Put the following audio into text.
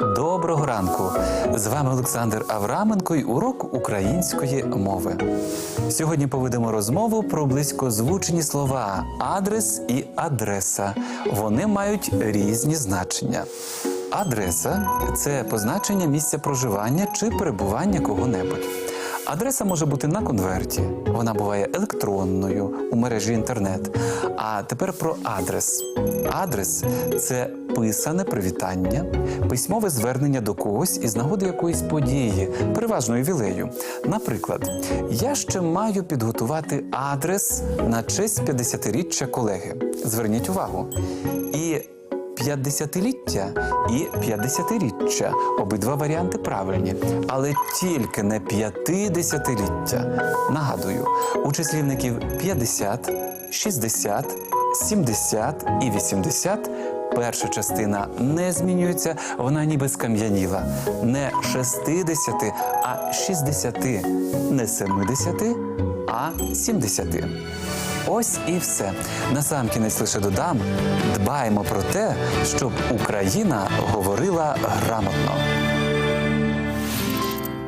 Доброго ранку! З вами Олександр Авраменко і урок української мови. Сьогодні поведемо розмову про близькозвучні слова адрес і адреса. Вони мають різні значення. Адреса це позначення місця проживання чи перебування кого-небудь. Адреса може бути на конверті, вона буває електронною у мережі інтернет. А тепер про адрес. Адрес це писане привітання, письмове звернення до когось із нагоди якоїсь події, переважно ювілею. Наприклад, я ще маю підготувати адрес на честь 50-річчя колеги. Зверніть увагу. І 50-ліття і 50-річчя. Обидва варіанти правильні, але тільки не 50-ліття. Нагадую, у числівників 50, 60, 70 і 80 перша частина не змінюється, вона ніби скам'яніла. Не 60, а 60, не 70, а 70. Ось і все. Насамкінець лише додам: дбаємо про те, щоб Україна говорила грамотно.